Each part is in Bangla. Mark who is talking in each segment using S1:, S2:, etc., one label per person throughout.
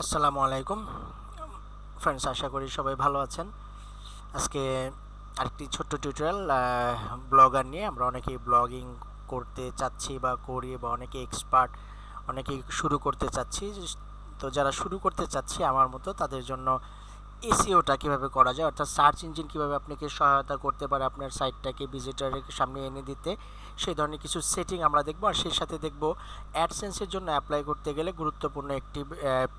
S1: আসসালামু আলাইকুম। ফ্রেন্ডস আশা করি সবাই ভালো আছেন। আজকে আরেকটি ছোট্ট টিউটোরিয়াল ব্লগার নিয়ে আমরা অনেকেই ব্লগিং করতে চাচ্ছি বা করি বা অনেকে এক্সপার্ট অনেকেই শুরু করতে চাচ্ছি। তো যারা শুরু করতে চাচ্ছি আমার মতো, তাদের জন্য এসিওটা কীভাবে করা যায়? অর্থাৎ সার্চ ইঞ্জিন কীভাবে আপনাকে সহায়তা করতে পারে আপনার সাইটটাকে ভিজিটারের সামনে এনে দিতে? সেই ধরনের কিছু সেটিং আমরা দেখব আর সেই সাথে দেখব অ্যাডসেন্সের জন্য অ্যাপ্লাই করতে গেলে গুরুত্বপূর্ণ একটি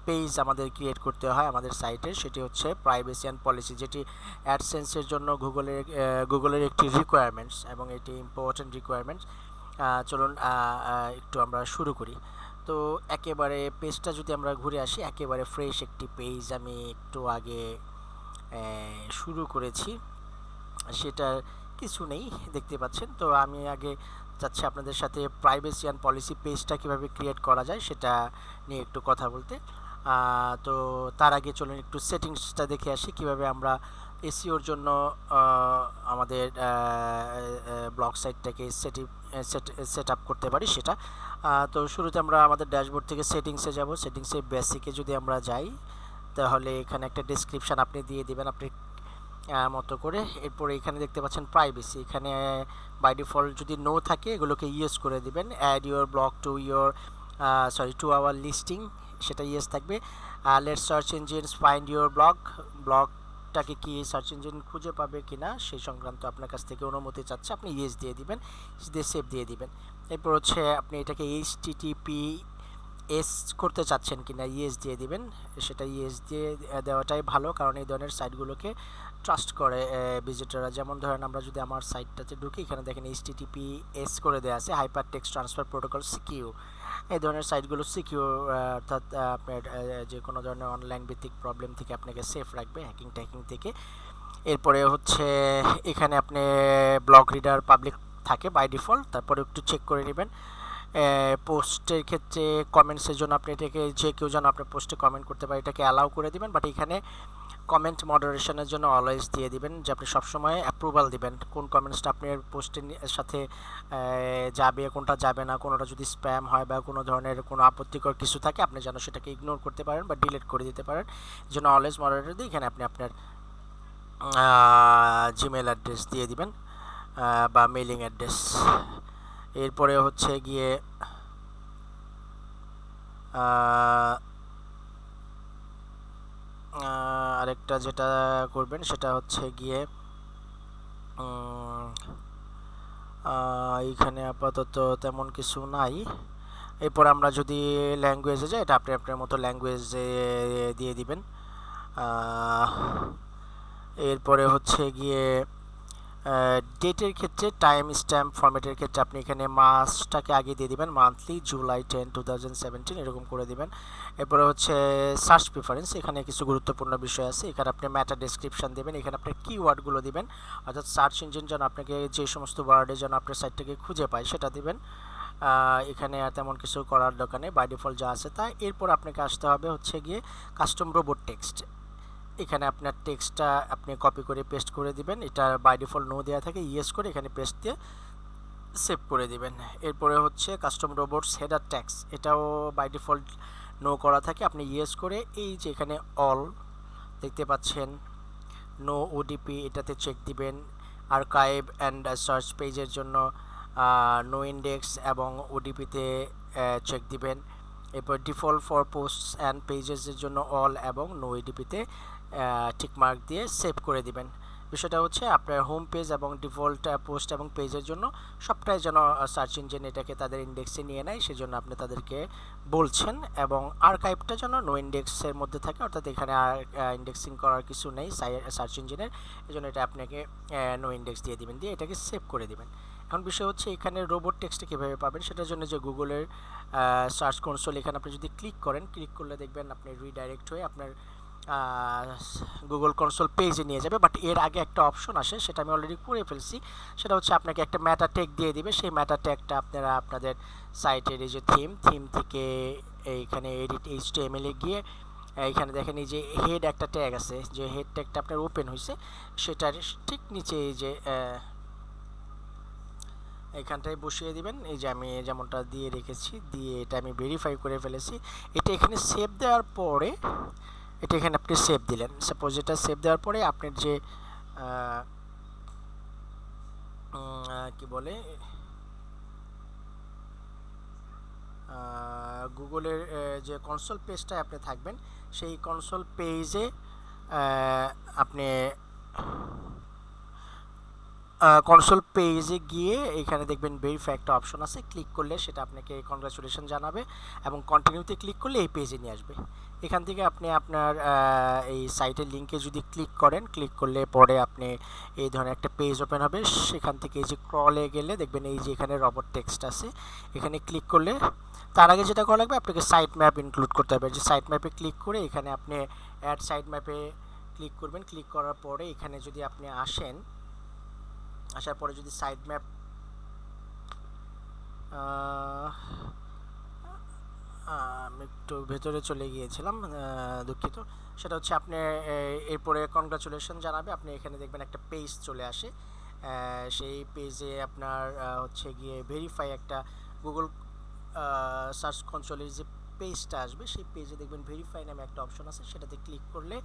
S1: পেজ আমাদের ক্রিয়েট করতে হয় আমাদের সাইটে। সেটি হচ্ছে প্রাইভেসি অ্যান্ড পলিসি যেটি অ্যাডসেন্সের জন্য গুগলের গুগলের একটি রিকোয়ারমেন্টস এবং এটি ইম্পর্ট্যান্ট রিকোয়ারমেন্টস চলুন একটু আমরা শুরু করি। তো একেবারে পেজটা যদি আমরা ঘুরে আসি, একেবারে ফ্রেশ একটি পেজ আমি একটু আগে শুরু করেছি। সেটার কিছু নেই, দেখতে পাচ্ছেন। তো আমি আগে চাচ্ছি আপনাদের সাথে প্রাইভেসি অ্যান্ড পলিসি পেজটা কীভাবে ক্রিয়েট করা যায় সেটা নিয়ে একটু কথা বলতে। তো তার আগে চলুন একটু সেটিংসটা দেখে আসি, কীভাবে আমরা এসিওর জন্য আমাদের ব্লক সাইটটাকে সেটি, সেট আপ করতে পারি সেটা। তো শুরুতে আমরা আমাদের ড্যাশবোর্ড থেকে সেটিংসে যাব। সেটিংসে বেসিকে যদি আমরা যাই, তাহলে এখানে একটা ডিসক্রিপশান আপনি দিয়ে দিবেন আপনি মতো করে। এরপরে এখানে দেখতে পাচ্ছেন প্রাইভেসি। এখানে বাই ডিফল্ট যদি নো থাকে, এগুলোকে ইউজ করে দিবেন। Add your blog to your sorry, to our listing, সেটা ইয়েস থাকবে। Let search engines, find your blog ব্লগটাকে কি সার্চ ইঞ্জিন খুঁজে পাবে কি না, সেই সংক্রান্ত আপনার কাছ থেকে অনুমতি চাচ্ছে, আপনি ইয়েস দিয়ে দিবেন, দিয়ে সেভ দিয়ে দিবেন। এরপর হচ্ছে আপনি এটাকে এইচ টিটিপি এস করতে চাচ্ছেন কিনা ইয়েস দিয়ে দিবেন, সেটা ইয়েস দিয়ে দেওয়াটাই ভালো, কারণ এই ধরনের সাইটগুলোকে ট্রাস্ট করে ভিজিটাররা যেমন ধরেন আমরা যদি আমার সাইটটাতে ঢুকি, এখানে দেখেন এইচ টিটিপি এস করে দেওয়া আছে hyper text transfer protocol CQ এই ধরনের সাইটগুলো সিকিউর অর্থাৎ আপনার যে কোনো ধরনের অনলাইন ভিত্তিক প্রবলেম থেকে আপনাকে সেফ রাখবে হ্যাকিং ট্যাকিং থেকে। এরপরে হচ্ছে, এখানে আপনি ব্লগ রিডার পাবলিক থাকে বাই ডিফল্ট তারপরে একটু চেক করে নেবেন। পোস্টের ক্ষেত্রে কমেন্টসের জন্য আপনি এটাকে যে কেউ যেন আপনার পোস্টে কমেন্ট করতে পারে, এটাকে অ্যালাউ করে দিবেন বাট এখানে কমেন্ট মডারেশনের জন্য অলওয়েজ দিয়ে দিবেন, যে আপনি সবসময় অ্যাপ্রুভাল দিবেন, কোন কমেন্টসটা আপনার পোস্টের সাথে যাবে, কোনটা যাবে না, কোনোটা যদি স্প্যাম হয় বা কোনো ধরনের কোনো আপত্তিকর কিছু থাকে, আপনি যেন সেটাকে ইগনোর করতে পারেন বা ডিলিট করে দিতে পারেন জন্য অলওয়েজ মডারেটর দিয়ে এখানে আপনি আপনার জিমেল অ্যাড্রেস দিয়ে দিবেন বা মেলিং অ্যাড্রেস এরপরে হচ্ছে গিয়ে আরেকটা যেটা করবেন সেটা হচ্ছে গিয়ে এইখানে আপাতত তেমন কিছু নাই। এরপর আমরা যদি ল্যাঙ্গুয়েজে যাই, এটা আপনি আপনার মতো ল্যাঙ্গুয়েজে দিয়ে দিবেন। এরপরে হচ্ছে গিয়ে ডেটের ক্ষেত্রে টাইম স্ট্যাম্প ফরম্যাটের ক্ষেত্রে আপনি এখানে মাসটাকে আগে দিয়ে দিবেন মান্থলি জুলাই টেন টু এরকম করে দিবেন। এরপরে হচ্ছে সার্চ প্রিফারেন্স এখানে কিছু গুরুত্বপূর্ণ বিষয় আছে। এখানে আপনি ম্যাটার ডেসক্রিপশন দেবেন, এখানে আপনি কিওয়ার্ডগুলো দিবেন, অর্থাৎ সার্চ ইঞ্জিন যেন আপনাকে যে সমস্ত ওয়ার্ডে যেন আপনার সাইটটাকে খুঁজে পায়, সেটা দিবেন। এখানে আর তেমন কিছু করার দোকানে বাই ডিফল্ট যা আছে তা। এরপর আপনাকে আসতে হবে হচ্ছে গিয়ে কাস্টম রোবট টেক্সট এখানে আপনার টেক্সটটা আপনি কপি করে পেস্ট করে দিবেন। এটা বাই ডিফল্ট নো দেওয়া থাকে ইয়েস করে এখানে পেস্ট দিয়ে সেভ করে দিবেন। এরপরে হচ্ছে কাস্টম রোবটস হেডার ট্যাক্স এটাও বাই ডিফল্ট নো করা থাকে। আপনি ইয়েস করে এই যে এখানে অল দেখতে পাচ্ছেন নো ওডিপি এটাতে চেক দিবেন। আর্কাইভ অ্যান্ড সার্চ পেজের জন্য নো ইন্ডেক্স এবং ওডিপিতে চেক দিবেন। এরপর ডিফল্ট ফর পোস্ট অ্যান্ড পেজেসের জন্য অল এবং নো ওডিপিতে টিক মার্ক দিয়ে সেভ করে দিবেন। বিষয়টা হচ্ছে আপনার হোম পেজ এবং ডিফল্ট পোস্ট এবং পেজের জন্য সবটাই যেন সার্চ ইঞ্জিন এটাকে তাদের ইন্ডেক্সে নিয়ে নেয়, সেজন্য আপনি তাদেরকে বলছেন এবং আর্কাইভটা যেন নো ইন্ডেক্সের মধ্যে থাকে, অর্থাৎ এখানে আর ইন্ডেক্সিং করার কিছু নেই সার্চ ইঞ্জিনের এই জন্য এটা আপনাকে নো ইন্ডেক্স দিয়ে দিবেন, দিয়ে এটাকে সেভ করে দিবেন। এখন বিষয় হচ্ছে এখানে রোবট টেক্সটে কীভাবে পাবেন, সেটার জন্য যে গুগলের সার্চ কনসোল এখানে আপনি যদি ক্লিক করেন ক্লিক করলে দেখবেন আপনি রিডাইরেক্ট হয়ে আপনার গুগল কনসোল পেজে নিয়ে যাবে বাট এর আগে একটা অপশন আসে, সেটা আমি অলরেডি করে ফেলছি। সেটা হচ্ছে আপনাকে একটা ম্যাটার ট্যাগ দিয়ে দিবে, সেই ম্যাটার ট্যাগটা আপনারা আপনাদের সাইটের এই যে থিম থিম থেকে এইখানে edit H T M L গিয়ে, এইখানে দেখেন এই যে হেড একটা ট্যাগ আছে, যে হেড ট্যাগটা আপনার ওপেন হয়েছে সেটার ঠিক নিচে এই যে এখানটায় বসিয়ে দিবেন। এই যে আমি যেমনটা দিয়ে রেখেছি, দিয়ে এটা আমি ভেরিফাই করে ফেলেছি। এটা এখানে সেভ দেওয়ার পরে এটা এখানে আপনি সেভ দিলেন। সাপোজ এটা সেভ দেওয়ার পরে আপনার যে কি বলে? গুগলের যে কনসোল পেজটা আপনি থাকবেন, সেই কনসোল পেজে আপনি কনসোল পেজে গিয়ে এখানে দেখবেন ভেরিফাই একটা অপশন আছে। ক্লিক করলে সেটা আপনাকে কনগ্রাচুলেশন জানাবে এবং কন্টিনিউতে ক্লিক করলে এই পেজে নিয়ে আসবে। এখান থেকে আপনি আপনার এই সাইটের লিঙ্কে যদি ক্লিক করেন ক্লিক করলে পরে আপনি এই ধরনের একটা পেজ ওপেন হবে। সেখান থেকে এই যে ক্রলে গেলে দেখবেন এই যে এখানে রবট টেক্সট আছে। এখানে ক্লিক করলে তার আগে যেটা করা লাগবে, আপনাকে সাইট ম্যাপ ইনক্লুড করতে হবে। যে সাইট ম্যাপে ক্লিক করে এখানে আপনি অ্যাড সাইট ম্যাপে ক্লিক করবেন। ক্লিক করার পরে এখানে যদি আপনি আসেন আসার পরে যদি সাইড ম্যাপ আমি একটু ভেতরে চলে গিয়েছিলাম দুঃখিত। সেটা হচ্ছে আপনি এরপরে কনগ্রাচুলেশন জানাবে। আপনি এখানে দেখবেন একটা পেজ চলে আসে। সেই পেজে আপনার হচ্ছে গিয়ে ভেরিফাই একটা গুগল সার্চ কনসোলের যে পেজটা আসবে, সেই পেজে দেখবেন ভেরিফাই নামে একটা অপশন আছে, সেটাতে ক্লিক করলে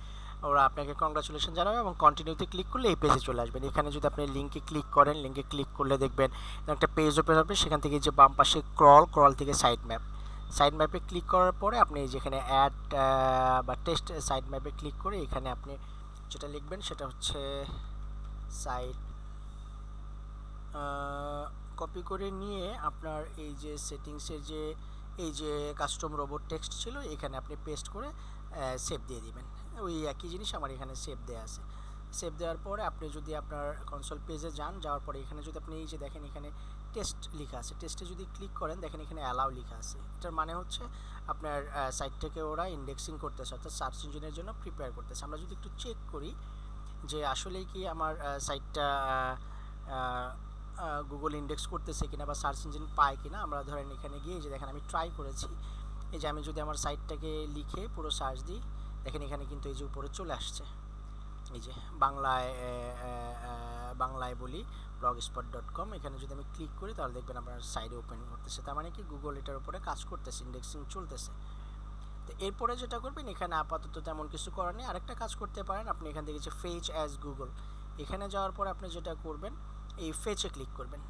S1: ওরা আপনাকে কংগ্রাচুলেশন জানাবে এবং কন্টিনিউতে ক্লিক করলে এই পেজে চলে আসবেন। এখানে যদি আপনি লিঙ্কে ক্লিক করেন লিঙ্কে ক্লিক করলে দেখবেন একটা পেজ ওপেন হবে, সেখান থেকে যে বাম পাশে ক্রল ক্রল থেকে সাইড ম্যাপ সাইড ম্যাপে ক্লিক করার পরে আপনি যেখানে অ্যাড বা টেস্ট সাইড ম্যাপে ক্লিক করে এখানে আপনি যেটা লিখবেন সেটা হচ্ছে সাইট কপি করে নিয়ে আপনার এই যে সেটিংসের যে এই যে কাস্টম রোবট টেক্সট ছিল, এখানে আপনি পেস্ট করে সেভ দিয়ে দিবেন। ওই একই জিনিস আমার এখানে সেভ দেওয়া আছে। সেভ দেওয়ার পরে আপনি যদি আপনার কনসোল পেজে যান, যাওয়ার পরে এখানে যদি আপনি এই যে দেখেন এখানে টেস্ট লেখা আছে। টেস্টে যদি ক্লিক করেন, দেখেন এখানে অ্যালাউ লেখা আছে। এটার মানে হচ্ছে আপনার সাইটটাকে ওরা ইন্ডেক্সিং করতেছে, অর্থাৎ সার্চ ইঞ্জিনের জন্য প্রিপেয়ার করতেছে। আমরা যদি একটু চেক করি যে আসলেই কি আমার সাইটটা গুগল ইন্ডেক্স করতেছে কিনা বা সার্চ ইঞ্জিন পায় কিনা, আমরা ধরেন এখানে গিয়ে যে দেখেন আমি ট্রাই করেছি। এই যে আমি যদি আমার সাইটটাকে লিখে পুরো সার্চ দিই, দেখেন এখানে কিন্তু এই যে উপরে চলে আসছে। এই যে বাংলায় বাংলায় বলি ব্লগ স্পট ডট কম এখানে যদি আমি ক্লিক করি তাহলে দেখবেন আপনার সাইডে ওপেন করতেছে। তার মানে কি? গুগল এটার উপরে কাজ করতেছে ইন্ডেক্সিং চলতেছে। তো এরপরে যেটা করবেন, এখানে আপাতত তেমন কিছু করার নেই। আরেকটা কাজ করতে পারেন, আপনি এখান থেকে যে ফেজ অ্যাজ গুগল এখানে যাওয়ার পরে আপনি যেটা করবেন এই ফেচে ক্লিক করবেন।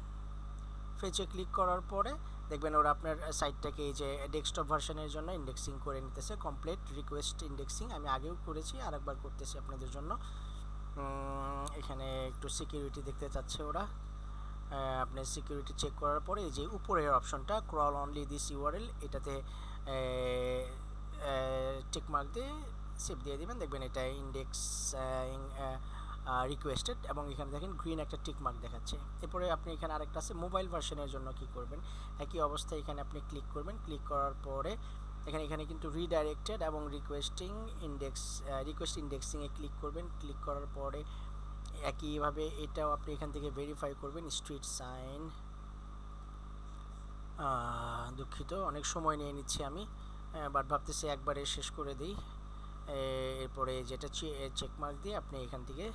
S1: ফেচে ক্লিক করার পরে দেখবেন ওরা আপনার সাইটটাকে এই যে ডেস্কটপ ভার্সনের জন্য ইন্ডেক্সিং করে নিতেছে। কমপ্লিট রিকোয়েস্ট ইন্ডেক্সিং আমি আগেও করেছি আরেকবার করতেছি আপনাদের জন্য। এখানে একটু সিকিউরিটি দেখতে চাচ্ছে ওরা। আহ, আপনি সিকিউরিটি চেক করার পরে এই যে উপরের অপশনটা ক্রল অনলি দিস ইউআরএল এটাতে টিক মার্ক দিয়ে সেভ দিয়ে দিবেন। দেখবেন এটা ইন্ডেক্স রিকোয়েস্টেড এবং এখানে দেখেন গ্রিন একটা টিক মার্ক দেখাচ্ছে। এরপরে আপনি এখানে আরেকটা আছে মোবাইল ভার্সনের জন্য কি করবেন? একই অবস্থায় এখানে আপনি ক্লিক করবেন। ক্লিক করার পরে এখানে এখানে কিন্তু রিডাইরেক্টেড এবং রিকোয়েস্টিং ইন্ডেক্স রিকোয়েস্ট ইন্ডেক্সিংয়ে ক্লিক করবেন। ক্লিক করার পরে একইভাবে এটাও আপনি এখান থেকে ভেরিফাই করবেন স্ট্রিট সাইন দুঃখিত, অনেক সময় নিয়ে নিচ্ছি আমি বাট ভাবতেছি একবারে শেষ করে দিই। এরপরে যেটা চেক মার্ক দিয়ে আপনি এখান থেকে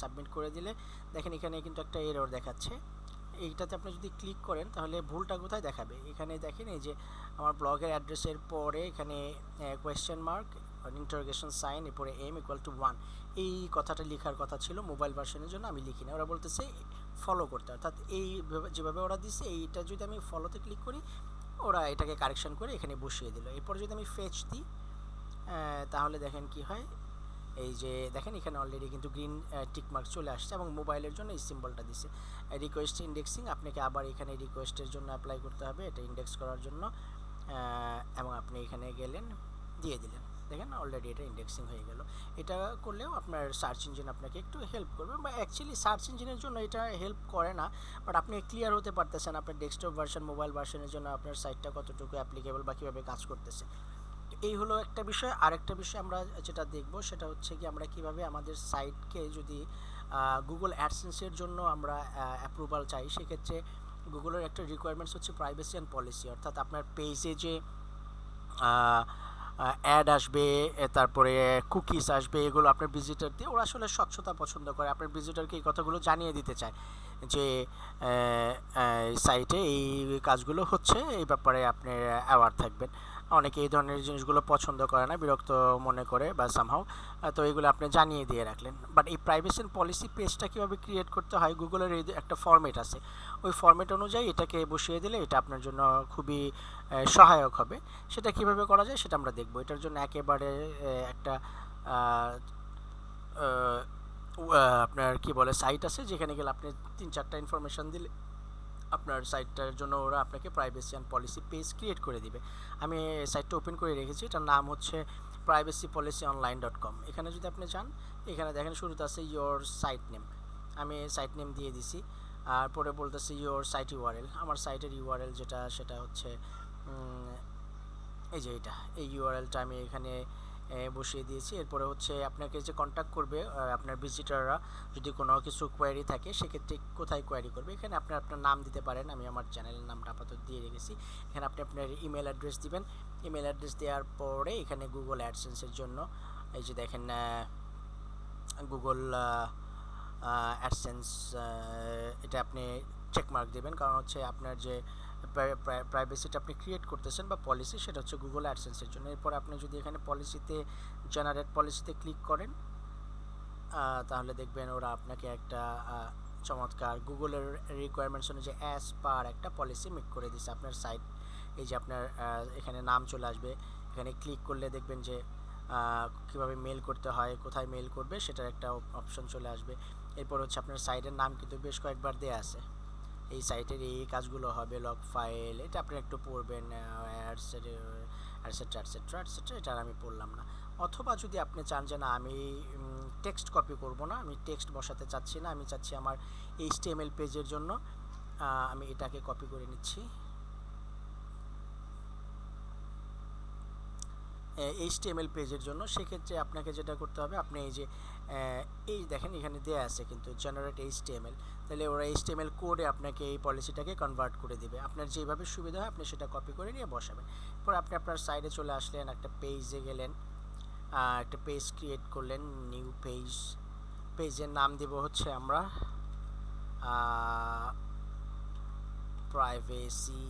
S1: সাবমিট করে দিলে, দেখেন এখানে কিন্তু একটা এরর দেখাচ্ছে। এইটাতে আপনি যদি ক্লিক করেন, তাহলে ভুলটা কোথায় দেখাবে? এখানে দেখেন এই যে আমার ব্লগের অ্যাড্রেসের পরে এখানে কোয়েশ্চেন মার্ক ইন্টারোগেশন সাইন এরপরে এম ইকুয়াল টু ওয়ান এই কথাটা লেখার কথা ছিল মোবাইল ভার্সনের জন্য আমি লিখি না ওরা বলতেছে ফলো করতে। অর্থাৎ এই যেভাবে ওরা দিচ্ছে এইটা যদি আমি ফলোতে ক্লিক করি, ওরা এটাকে কারেকশন করে এখানে বসিয়ে দিল। এরপর যদি আমি ফেচ দিই তাহলে দেখেন কি হয় এই যে দেখেন, এখানে অলরেডি কিন্তু গ্রিন টিক মার্ক চলে আসছে এবং মোবাইলের জন্য এই সিম্বলটা দিছে। রিকোয়েস্ট ইন্ডেক্সিং আপনাকে আবার এখানে রিকোয়েস্টের জন্য অ্যাপ্লাই করতে হবে। এটা ইন্ডেক্স করার জন্য এবং আপনি এখানে গেলেন, দিয়ে দিলেন। দেখেন অলরেডি এটা ইন্ডেক্সিং হয়ে গেল। এটা করলেও আপনার সার্চ ইঞ্জিন আপনাকে একটু হেল্প করবে বা অ্যাকচুয়ালি সার্চ ইঞ্জিনের জন্য এটা হেল্প করে না বাট আপনি ক্লিয়ার হতে পারতেছেন আপনার ডেস্কটপ ভার্সন মোবাইল ভার্সনের জন্য আপনার সাইটটা কতটুকু অ্যাপ্লিকেবল বা কীভাবে কাজ করতেছে। এই হলো একটা বিষয়। আরেকটা বিষয় আমরা যেটা দেখব সেটা হচ্ছে কি আমরা কীভাবে আমাদের সাইটকে যদি গুগল অ্যাডসেন্সের জন্য আমরা অ্যাপ্রুভাল চাই, সেক্ষেত্রে গুগলের একটা রিকোয়ারমেন্টস হচ্ছে প্রাইভেসি অ্যান্ড পলিসি অর্থাৎ আপনার পেজে যে অ্যাড আসবে তারপরে কুকিজ আসবে, এগুলো আপনার ভিজিটার দিয়ে ওরা আসলে স্বচ্ছতা পছন্দ করে। আপনার ভিজিটারকে এই কথাগুলো জানিয়ে দিতে চায় যে সাইটে এই কাজগুলো হচ্ছে, এই ব্যাপারে আপনি অ্যাওয়ার থাকবেন। অনেকে এই ধরনের জিনিসগুলো পছন্দ করে না, বিরক্ত মনে করে বা সামহাও তো এগুলো আপনি জানিয়ে দিয়ে রাখলেন। বাট এই প্রাইভেসি পলিসি পেজটা কীভাবে ক্রিয়েট করতে হয়? গুগলের এই একটা ফর্মেট আছে। ওই ফর্মেট অনুযায়ী এটাকে বসিয়ে দিলে এটা আপনার জন্য খুবই সহায়ক হবে। সেটা কীভাবে করা যায় সেটা আমরা দেখব। এটার জন্য একেবারে একটা আপনার কি বলে সাইট আছে যেখানে গেলে আপনি তিন চারটা ইনফরমেশন দিলে আপনার সাইটটার জন্য ওরা আপনাকে privacy and policy page create করে দিবে। আমি সাইটটা ওপেন করে রেখেছি, এটার নাম হচ্ছে privacy policy online dot com এখানে যদি আপনি চান এখানে দেখেন শুরুতে আছে ইয়োর সাইট নেম আমি সাইট নেম দিয়ে দিছি, আর পরে বলতেছে ইয়োর সাইট ইউআরএল আমার সাইটের ইউআরএল যেটা, সেটা হচ্ছে এই যে এটা, এই ইউআরএলটা আমি এখানে বসিয়ে দিয়েছি। এরপরে হচ্ছে আপনাকে যে কন্ট্যাক্ট করবে আপনার ভিজিটাররা যদি কোনো কিছু কোয়ারি থাকে, সেক্ষেত্রে কোথায় কোয়ারি করবে? এখানে আপনি আপনার নাম দিতে পারেন। আমি আমার চ্যানেলের নামটা আপাতত দিয়ে রেখেছি। এখানে আপনি আপনার ইমেল অ্যাড্রেস দিবেন। ইমেল অ্যাড্রেস দেওয়ার পরে এখানে গুগল অ্যাডসেন্সের জন্য, এই যে দেখেন গুগল অ্যাডসেন্স এটা আপনি চেকমার্ক দেবেন। কারণ হচ্ছে আপনার যে প্রাইভেসিটা আপনি ক্রিয়েট করতেছেন বা পলিসি সেটা হচ্ছে গুগল অ্যাডসেন্সের জন্য। এরপর আপনি যদি এখানে পলিসিতে জেনারেট পলিসিতে ক্লিক করেন তাহলে দেখবেন ওরা আপনাকে একটা চমৎকার গুগলের রিকোয়ারমেন্টস অনুযায়ী অ্যাজ পার একটা পলিসি মেক করে দিছে। আপনার সাইট এই যে আপনার এখানে নাম চলে আসবে। এখানে ক্লিক করলে দেখবেন যে কীভাবে মেল করতে হয়, কোথায় মেল করবে, সেটার একটা অপশন চলে আসবে। এরপর হচ্ছে আপনার সাইটের নাম কিন্তু বেশ কয়েকবার দেয়া আছে। এই সাইটের এই কাজগুলো হবে লগ ফাইল এটা আপনি একটু পড়বেন অ্যাটসেট্রা অ্যাটসেট্রা অ্যাটসেট্রা এটা আমি পড়লাম না। অথবা যদি আপনি চান যে না, আমি টেক্সট কপি করব না, আমি টেক্সট বসাতে চাচ্ছি না, আমি চাচ্ছি আমার এইচটিএমএল পেজের জন্য আমি এটাকে কপি করে নিচ্ছি। এইচটিএমএল পেজের জন্য, সেক্ষেত্রে আপনাকে যেটা করতে হবে, আপনি এই যে এই দেখেন এখানে দেয়া আছে কিন্তু জেনারেট এইচটিএমএল তাহলে ওরা এইচটিএমএল কোডে আপনাকে এই পলিসিটাকে কনভার্ট করে দিবে। আপনার যেভাবে সুবিধা হয়, আপনি সেটা কপি করে নিয়ে বসাবেন। এরপর আপনি আপনার সাইডে চলে আসলেন, একটা পেজে গেলেন একটা পেজ ক্রিয়েট করলেন নিউ পেজ পেজের নাম দেব হচ্ছে আমরা প্রাইভেসি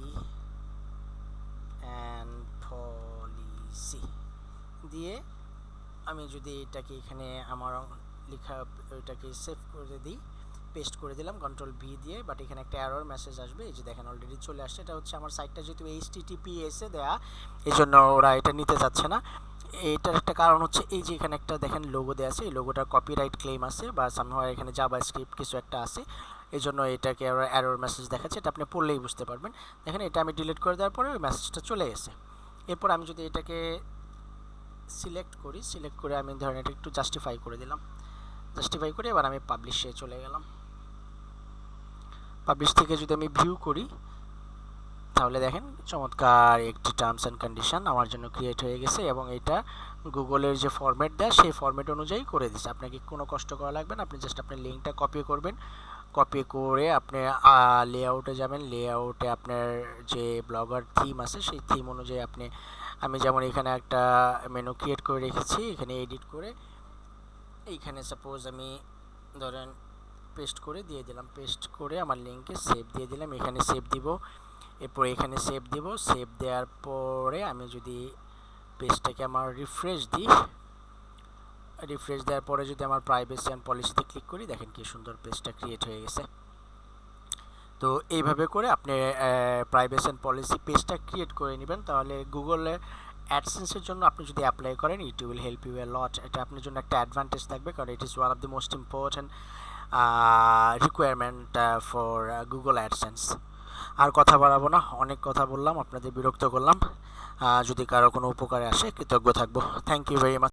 S1: অ্যান্ড পলিসি দিয়ে আমি যদি এটাকে এখানে আমার লেখা ওইটাকে সেভ করে দিই পেস্ট করে দিলাম কন্ট্রোল ভি দিয়ে বাট এখানে একটা এরর মেসেজ আসবে, এই যে দেখেন অলরেডি চলে আসছে, এটা হচ্ছে আমার সাইটটা যেহেতু এইচ টিটিপিএস এ দেয়া এই জন্য ওরা এটা নিতে চাচ্ছে না। এটার একটা কারণ হচ্ছে এই যে এখানে একটা দেখেন লোগো দেওয়া আছে, এই লোগোটার কপিরাইট ক্লেম আছে, বা সামহার এখানে জাভা স্ক্রিপ্ট কিছু একটা আছে এই জন্য এটাকে অ্যারোর মেসেজ দেখাচ্ছে, এটা আপনি পড়লেই বুঝতে পারবেন। দেখেন এটা আমি ডিলিট করে দেওয়ার পরে ওই মেসেজটা চলে গেছে এরপর আমি যদি এটাকে সিলেক্ট করি সিলেক্ট করে আমি ধরেন এটা একটু জাস্টিফাই করে দিলাম। জাস্টিফাই করে এবার আমি পাবলিশে চলে গেলাম। পাবলিশ থেকে যদি আমি ভিউ করি, তাহলে দেখেন চমৎকার একটি টার্মস অ্যান্ড কন্ডিশন আমার জন্য ক্রিয়েট হয়ে গেছে এবং এটা গুগলের যে ফরম্যাট দেয়, সেই ফরম্যাট অনুযায়ী করে দিচ্ছে। আপনাকে কোনো কষ্ট করা লাগবে না, আপনি জাস্ট আপনার লিঙ্কটা কপি করবেন। কপি করে আপনি লেআউটে যাবেন। লেআউটে আপনার যে ব্লগার থিম আছে, সেই থিম অনুযায়ী আপনি আমি যেমন এখানে একটা মেনু ক্রিয়েট করে রেখেছি, এখানে এডিট করে, এইখানে সাপোজ আমি ধরেন পেস্ট করে দিয়ে দিলাম। পেস্ট করে আমার লিঙ্কে সেভ দিয়ে দিলাম, এখানে সেভ দিব। এরপর এখানে সেভ দিব। সেভ দেওয়ার পরে আমি যদি পেজটাকে আমার রিফ্রেশ দিই রিফ্রেশ দেওয়ার পরে যদি আমার প্রাইভেসি অ্যান্ড পলিসিতে ক্লিক করি, দেখেন কি সুন্দর পেজটা ক্রিয়েট হয়ে গেছে। তো এইভাবে করে আপনি প্রাইভেসি অ্যান্ড পলিসি পেজটা ক্রিয়েট করে নেবেন। তাহলে গুগলে অ্যাডসেন্সের জন্য আপনি যদি অ্যাপ্লাই করেন it will help you a lot এটা আপনার জন্য একটা অ্যাডভান্টেজ থাকবে, কারণ it is one of the most important requirement for Google AdSense আর কথা বাড়াবো না, অনেক কথা বললাম, আপনাদের বিরক্ত করলাম। যদি কারও কোনো উপকারে আসে, কৃতজ্ঞ থাকব। Thank you very much